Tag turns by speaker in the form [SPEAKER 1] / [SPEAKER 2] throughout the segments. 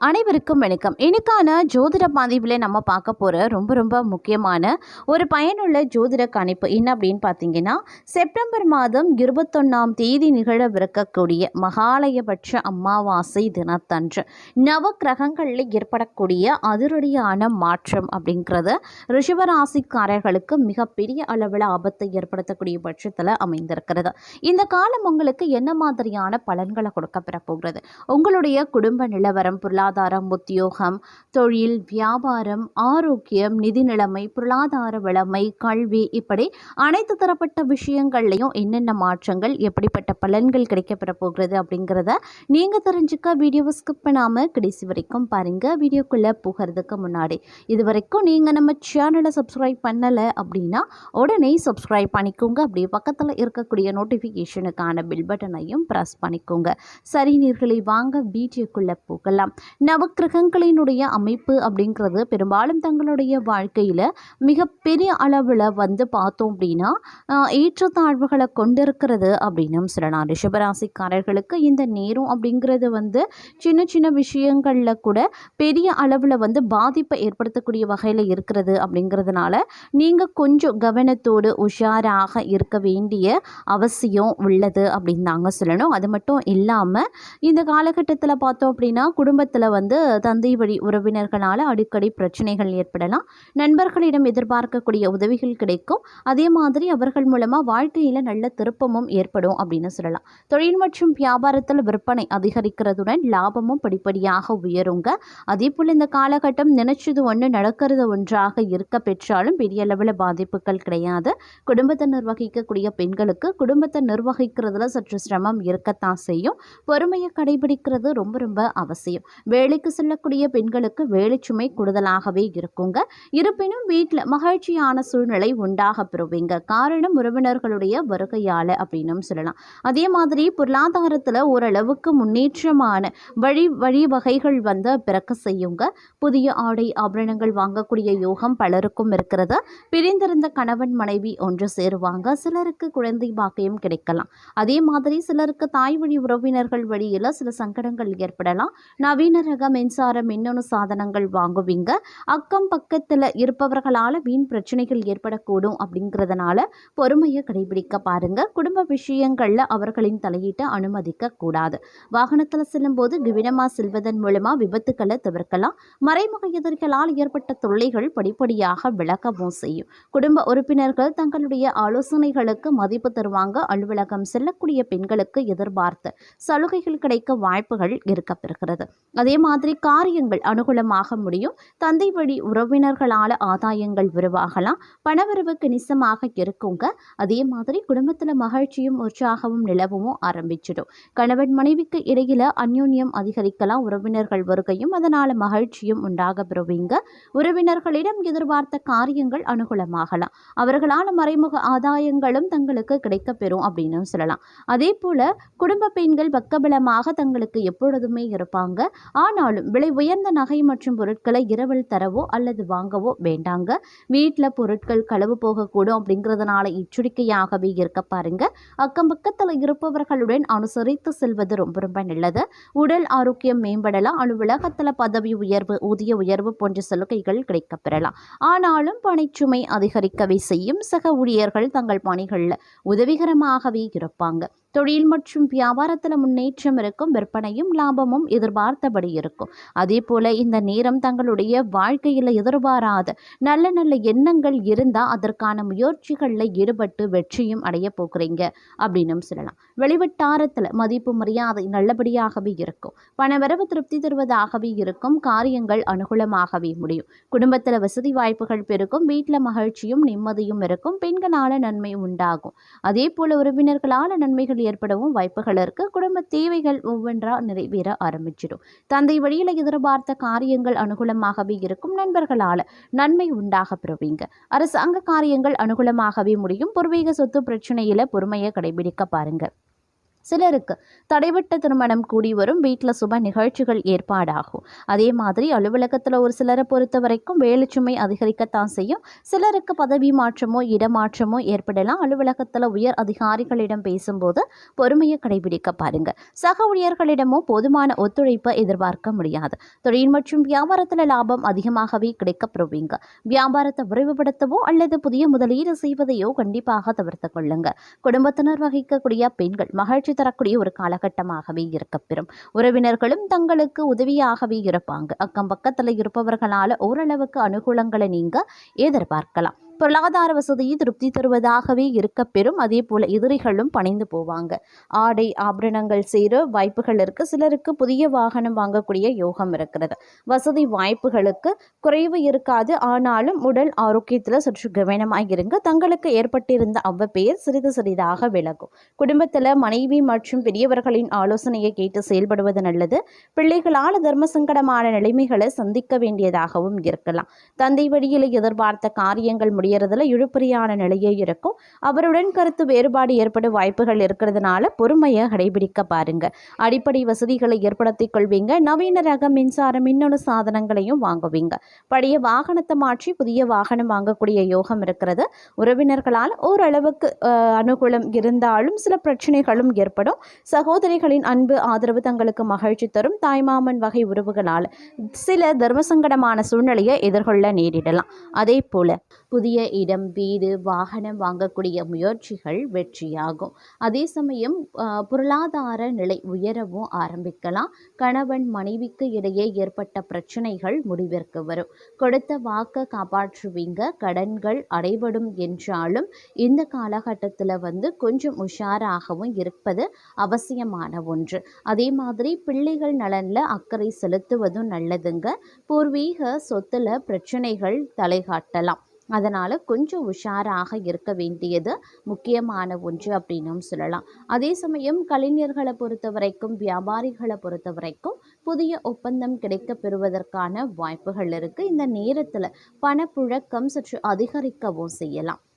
[SPEAKER 1] அனைவருக்கும் வணக்கம். இன்னைக்கான ஜோதிட பதிவில் நம்ம பார்க்க போகிற ரொம்ப ரொம்ப முக்கியமான ஒரு பயனுள்ள ஜோதிட கணிப்பு என்ன அப்படின்னு பார்த்தீங்கன்னா செப்டம்பர் மாதம் இருபத்தொன்னாம் தேதி நிகழவிருக்கக்கூடிய மகாலயபட்ச அமாவாசை தினத்தன்று நவ கிரகங்களில் ஏற்படக்கூடிய அதிரடியான மாற்றம் அப்படிங்கிறது ரிஷபராசிக்காரர்களுக்கு மிகப்பெரிய அளவில் ஆபத்தை ஏற்படுத்தக்கூடிய பட்சத்தில் அமைந்திருக்கிறது. இந்த காலம் உங்களுக்கு என்ன மாதிரியான பலன்களை கொடுக்கப்பெற போகிறது? உங்களுடைய குடும்ப நிலவரம் பொருளாதார பொருளாதாரம் உத்தியோகம் தொழில் வியாபாரம் ஆரோக்கியம் நிதி நிலைமை பொருளாதார வளமை கல்வி இப்படி அனைத்து தரப்பட்ட விஷயங்கள்லையும் என்னென்ன மாற்றங்கள் எப்படிப்பட்ட பலன்கள் கிடைக்கப்பெற போகிறது அப்படிங்கிறத நீங்கள் தெரிஞ்சுக்க வீடியோவை ஸ்கிப் பண்ணாமல் கடைசி வரைக்கும் பாருங்கள் வீடியோக்குள்ளே போகிறதுக்கு முன்னாடி இது வரைக்கும் நீங்கள் நம்ம சேனலை சப்ஸ்கிரைப் பண்ணலை அப்படின்னா உடனே சப்ஸ்கிரைப் பண்ணிக்கோங்க. அப்படியே பக்கத்தில் இருக்கக்கூடிய நோட்டிஃபிகேஷனுக்கான பில் பட்டனையும் ப்ரெஸ் பண்ணிக்கோங்க. சரி நீர்களை வாங்க. வீடியோக்குள்ளே போகலாம். நவக்கிரகங்களினுடைய அமைப்பு அப்படிங்கிறது பெரும்பாலும் தங்களுடைய வாழ்க்கையில் மிகப்பெரிய அளவில் வந்து பார்த்தோம் அப்படின்னா ஏற்றத்தாழ்வுகளை கொண்டிருக்கிறது அப்படின்னும் சொல்லலாம். ரிஷபராசிக்காரர்களுக்கு இந்த நேரம் அப்படிங்கிறது வந்து சின்ன சின்ன விஷயங்களில் கூட பெரிய அளவில் வந்து பாதிப்பை ஏற்படுத்தக்கூடிய வகையில் இருக்கிறது அப்படிங்கிறதுனால நீங்கள் கொஞ்சம் கவனத்தோடு உஷாராக இருக்க வேண்டிய அவசியம் உள்ளது அப்படின்னு தாங்க சொல்லணும். அது மட்டும் இல்லாமல் இந்த காலகட்டத்தில் பார்த்தோம் அப்படின்னா குடும்பத்தில் வந்து தந்தை வழி உறவினர்களால் அடிக்கடி பிரச்சனைகள் ஏற்படலாம். நண்பர்களிடம் எதிர்பார்க்கக்கூடிய உதவிகள் கிடைக்கும். அதே மாதிரி அவர்கள் மூலமாக வாழ்க்கையில் நல்ல திருப்பமும் ஏற்படும் அப்படின்னு சொல்லலாம். தொழில் மற்றும் வியாபாரத்தில் விற்பனை அதிகரிக்கிறதுடன் லாபமும் படிப்படியாக உயருங்க. அதே போல் இந்த காலகட்டம் நினைச்சது ஒன்று நடக்கிறது ஒன்றாக இருக்க பெற்றாலும் பெரிய அளவில் பாதிப்புகள் கிடையாது. குடும்பத்தை நிர்வகிக்கக்கூடிய பெண்களுக்கு குடும்பத்தை நிர்வகிக்கிறதுல சற்று சிரமம் இருக்கத்தான் செய்யும். பொறுமையை கடைபிடிக்கிறது ரொம்ப ரொம்ப அவசியம். வேலைக்கு செல்லக்கூடிய பெண்களுக்கு வேலைச்சுமை கூடுதலாகவே இருக்குங்க. இருப்பினும் வீட்டில் மகிழ்ச்சியான சூழ்நிலை உண்டாக பெறுவீங்க. காரணம் உறவினர்களுடைய வருகையால் அப்படின்னும் சொல்லலாம். அதே மாதிரி பொருளாதாரத்தில் ஓரளவுக்கு முன்னேற்றமான வழி வழிவகைகள் வந்து பிறக்க செய்யுங்க. புதிய ஆடை ஆபரணங்கள் வாங்கக்கூடிய யோகம் பலருக்கும் இருக்கிறது. பிரிந்திருந்த கணவன் மனைவி ஒன்று சேருவாங்க. சிலருக்கு குழந்தை பாக்கியம் கிடைக்கலாம். அதே மாதிரி சிலருக்கு தாய் வழி உறவினர்கள் வழியில் சில சங்கடங்கள் ஏற்படலாம். நவீன ரக மின்சார மின்னணு சாதனங்கள் வாங்குவீங்க. அக்கம் பக்கத்தில் இருப்பவர்களால் வீண் பிரச்சனைகள் ஏற்படக்கூடும் அப்படிங்கிறதுனால பொறுமையை கடைபிடிக்க பாருங்க. குடும்ப விஷயங்களில் அவர்களின் தலையீட்டை அனுமதிக்க கூடாது. வாகனத்தில் செல்லும்போது கவனமாக செல்வதன் மூலமாக விபத்துக்களை தவிர்க்கலாம். மறைமுக எதிரிகளால் ஏற்பட்ட தொல்லைகள் படிப்படியாக விளக்கவும் செய்யும். குடும்ப உறுப்பினர்கள் தங்களுடைய ஆலோசனைகளுக்கு மதிப்பு தருவாங்க. அலுவலகம் செல்லக்கூடிய பெண்களுக்கு எதிர்பார்த்து சலுகைகள் கிடைக்க வாய்ப்புகள் இருக்கப்பெறுகிறது. அதே மாதிரி காரியங்கள் அனுகூலமாக முடியும். தந்தை வழி உறவினர்களால் ஆதாயங்கள் உருவாகலாம். பணவரவு கணிசமாக இருக்குங்க. அதே மாதிரி குடும்பத்தில் மகிழ்ச்சியும் உற்சாகமும் நிலவும் ஆரம்பிச்சிடும். கணவன் மனைவிக்கு இடையில அந்யோன்யம் அதிகரிக்கலாம். உறவினர்கள் வருகையும் அதனால மகிழ்ச்சியும் உண்டாக பெறுவீங்க உறவினர்களிடம் எதிர்பார்த்த காரியங்கள் அனுகூலமாகலாம். அவர்களால் மறைமுக ஆதாயங்களும் தங்களுக்கு கிடைக்கப்பெறும் அப்படின்னு சொல்லலாம். அதே போல குடும்ப பெண்கள் பக்கபலமாக தங்களுக்கு எப்பொழுதுமே இருப்பாங்க. ஆனாலும் விலை உயர்ந்த நகை மற்றும் பொருட்களை இரவில் தரவோ அல்லது வாங்கவோ வேண்டாங்க. வீட்டில் பொருட்கள் களவு போகக்கூடும் அப்படிங்கிறதுனால எச்சரிக்கையாகவே இருக்க பாருங்க. அக்கம் பக்கத்தில் இருப்பவர்களுடன் அனுசரித்து செல்வது ரொம்ப ரொம்ப நல்லது. உடல் ஆரோக்கியம் மேம்படலாம். அலுவலகத்தில் பதவி உயர்வு ஊதிய உயர்வு போன்ற சலுகைகள் கிடைக்கப் பெறலாம். ஆனாலும் பணிச்சுமை அதிகரிக்கவே செய்யும். சக ஊழியர்கள் தங்கள் பணிகளில் உதவிகரமாகவே இருப்பாங்க. தொழில் மற்றும் வியாபாரத்தில் முன்னேற்றம் இருக்கும் விற்பனையும் லாபமும் எதிர்பார்த்தபடி இருக்கும். அதே போல இந்த நேரம் தங்களுடைய வாழ்க்கையில் எதிர்பாராத நல்ல நல்ல எண்ணங்கள் இருந்தால் அதற்கான முயற்சிகளில் ஈடுபட்டு வெற்றியும் அடைய போகிறீங்க அப்படின்னு சொல்லலாம். வெளிவட்டாரத்தில் மதிப்பு மரியாதை நல்லபடியாகவே இருக்கும். பணவரவு திருப்தி தருவதாகவே இருக்கும். காரியங்கள் அனுகூலமாகவே முடியும். குடும்பத்தில் வசதி வாய்ப்புகள் பெருக்கும் வீட்டில் மகிழ்ச்சியும் நிம்மதியும் இருக்கும். பெண்களால் நன்மை உண்டாகும். அதே போல உறவினர்களால் நன்மைகள் ஏற்படவும் வாய்ப்புகள் இருக்குது குடும்ப தேவைகள் ஒவ்வொன்றா நிறைவேற ஆரம்பிச்சிடும். தந்தை வழியில் எதிர்பார்த்த காரியங்கள் அனுகூலமாகவே இருக்கும் நண்பர்களால் நன்மை உண்டாக பெறுவீங்க அரசாங்க காரியங்கள் அனுகூலமாகவே முடியும். பூர்வீக சொத்து பிரச்சனையில பொறுமையை கடைபிடிக்க பாருங்க. சிலருக்கு தடைபட்ட திருமணம் கூடி வரும் வீட்டில் சுப நிகழ்ச்சிகள் ஏற்பாடாகும். அதே மாதிரி அலுவலகத்தில் ஒரு சிலரை பொறுத்த வரைக்கும் வேலைச்சுமை அதிகரிக்கத்தான் செய்யும். சிலருக்கு பதவி மாற்றமோ இடமாற்றமோ ஏற்படலாம். அலுவலகத்தில் உயர் அதிகாரிகளிடம் பேசும்போது பொறுமையை கடைபிடிக்க பாருங்க. சக ஊழியர்களிடமோ போதுமான ஒத்துழைப்பை எதிர்பார்க்க முடியாது. தொழில் மற்றும் வியாபாரத்தில் லாபம் அதிகமாகவே கிடைக்கப்பெறுவீங்க. வியாபாரத்தை விரைவுபடுத்தவோ அல்லது புதிய முதலீடு செய்வதையோ கண்டிப்பாக தவிர்த்து கொள்ளுங்க. குடும்பத்தினர் வகிக்கக்கூடிய பெண்கள் மகிழ்ச்சி தரக்கூடிய ஒரு காலகட்டமாகவே இருக்கப்பெறும் உறவினர்களும் தங்களுக்கு உதவியாகவே இருப்பாங்க. அக்கம் பக்கத்தில் இருப்பவர்களால் ஓரளவுக்கு அனுகூலங்களை நீங்கள் எதிர்பார்க்கலாம். பொருளாதார வசதியை திருப்தி தருவதாகவே இருக்கப்பெறும் அதே போல எதிரிகளும் பணிந்து போவாங்க. ஆடை ஆபரணங்கள் சேர வாய்ப்புகள் இருக்கு. சிலருக்கு புதிய வாகனம் வாங்கக்கூடிய யோகம் இருக்கிறது. வசதி வாய்ப்புகளுக்கு குறைவு இருக்காது. ஆனாலும் உடல் ஆரோக்கியத்தில் சற்று கவனமாக இருங்க. தங்களுக்கு ஏற்பட்டிருந்த அவ்வப்பெயர் சிறிது சிறிதாக விலகும். குடும்பத்தில் மனைவி மற்றும் பெரியவர்களின் ஆலோசனையை கேட்டு செயல்படுவது நல்லது. பிள்ளைகளால் தர்ம சங்கடமான நிலைமைகளை சந்திக்க வேண்டியதாகவும் இருக்கலாம். தந்தை வழியில் எதிர்பார்த்த காரியங்கள் முடியறதுல இழுப்பறியான நிலையே இருக்கும். அவருடன் கருத்து வேறுபாடு ஏற்பட வாய்ப்புகள் இருக்கிறதுனால பொறுமையை கடைபிடிக்க பாருங்க. அடிப்படை வசதிகளை ஏற்படுத்திக் கொள்வீங்க. நவீன ரக மின்சார மின்னணு சாதனங்களையும் வாங்குவீங்க. பழைய வாகனத்தை மாற்றி புதிய வாகனம் வாங்கக்கூடிய யோகம் இருக்கிறது. உறவினர்களால் ஓரளவுக்கு அனுகூலம் இருந்தாலும் சில பிரச்சனைகளும் ஏற்படும். சகோதரிகளின் அன்பு ஆதரவு தங்களுக்கு மகிழ்ச்சி தரும். தாய்மாமன் வகை உறவுகளால் சில தர்மசங்கடமான சூழ்நிலையை எதிர்கொள்ள நேரிடலாம். அதே போல புதிய இடம் வீடு வாகனம் வாங்கக்கூடிய முயற்சிகள் வெற்றியாகும். அதே சமயம் பொருளாதார நிலை உயரவும் ஆரம்பிக்கலாம். கணவன் மனைவிக்கு இடையே ஏற்பட்ட பிரச்சனைகள் முடிவிற்கு வரும். கொடுத்த வாக்கை காப்பாற்றுவீங்க. கடன்கள் அடைபடும் என்றாலும் இந்த காலகட்டத்தில் வந்து கொஞ்சம் உஷாராகவும் இருப்பது அவசியமான ஒன்று. அதே மாதிரி பிள்ளைகள் நலனில் அக்கறை செலுத்துவதும் நல்லதுங்க. பூர்வீக சொத்தில் பிரச்சனைகள் தலைகாட்டலாம். அதனால் கொஞ்சம் உஷாராக இருக்க வேண்டியது முக்கியமான ஒன்று அப்படின்னும் சொல்லலாம். அதே சமயம் கலைஞர்களை பொறுத்த வரைக்கும் வியாபாரிகளை பொறுத்த வரைக்கும் புதிய ஒப்பந்தம் கிடைக்க பெறுவதற்கான வாய்ப்புகள் இருக்குது இந்த நேரத்தில் பணப்புழக்கம் சற்று அதிகரிக்கவும் செய்யலாம்.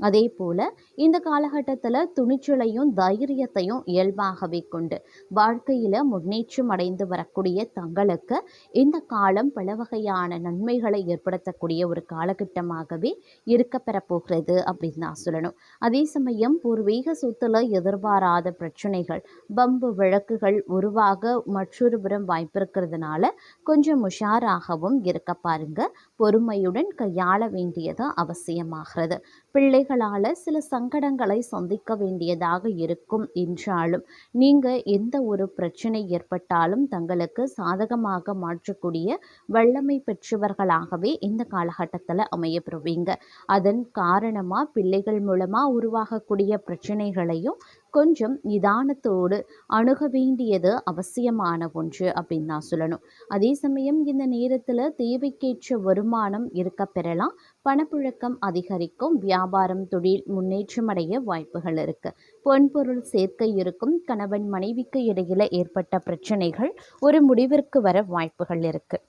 [SPEAKER 1] அதே போல் இந்த காலகட்டத்தில் துணிச்சலையும் தைரியத்தையும் இயல்பாகவே கொண்டு வாழ்க்கையில் முன்னேற்றம் அடைந்து வரக்கூடிய தங்களுக்கு இந்த காலம் பல வகையான நன்மைகளை ஏற்படுத்தக்கூடிய ஒரு காலகட்டமாகவே இருக்க பெறப்போகிறது அப்படின்னு நான் சொல்லணும். அதே சமயம் பூர்வீக சொத்துல எதிர்பாராத பிரச்சனைகள் பம்பு வழக்குகள் உருவாக மற்றொரு புறம் வாய்ப்பிருக்கிறதுனால கொஞ்சம் உஷாராகவும் இருக்க பாருங்க. பொறுமையுடன் கையாள வேண்டியது அவசியமாகிறது. பிள்ளைகளால் சில சங்கடங்களை சந்திக்க வேண்டியதாக இருக்கும் என்றாலும் நீங்கள் எந்த ஒரு பிரச்சனை ஏற்பட்டாலும் தங்களுக்கு சாதகமாக மாற்றக்கூடிய வல்லமை பெற்றவர்களாகவே இந்த காலகட்டத்தில் அமையப்படுவீங்க அதன் காரணமாக பிள்ளைகள் மூலமாக உருவாகக்கூடிய பிரச்சனைகளையும் கொஞ்சம் நிதானத்தோடு அணுக வேண்டியது அவசியமான ஒன்று அப்படின்னு நான் சொல்லணும். அதே சமயம் இந்த நேரத்தில் தேவைக்கேற்ற வருமானம் இருக்க பெறலாம். பணப்புழக்கம் அதிகரிக்கும். வியாபாரம் தொழில் முன்னேற்றம் அடைய வாய்ப்புகள் இருக்கு. பொன்பொருள் சேர்க்கை இருக்கும். கணவன் மனைவிக்கு இடையில ஏற்பட்ட பிரச்சனைகள் ஒரு முடிவிற்கு வர வாய்ப்புகள் இருக்குது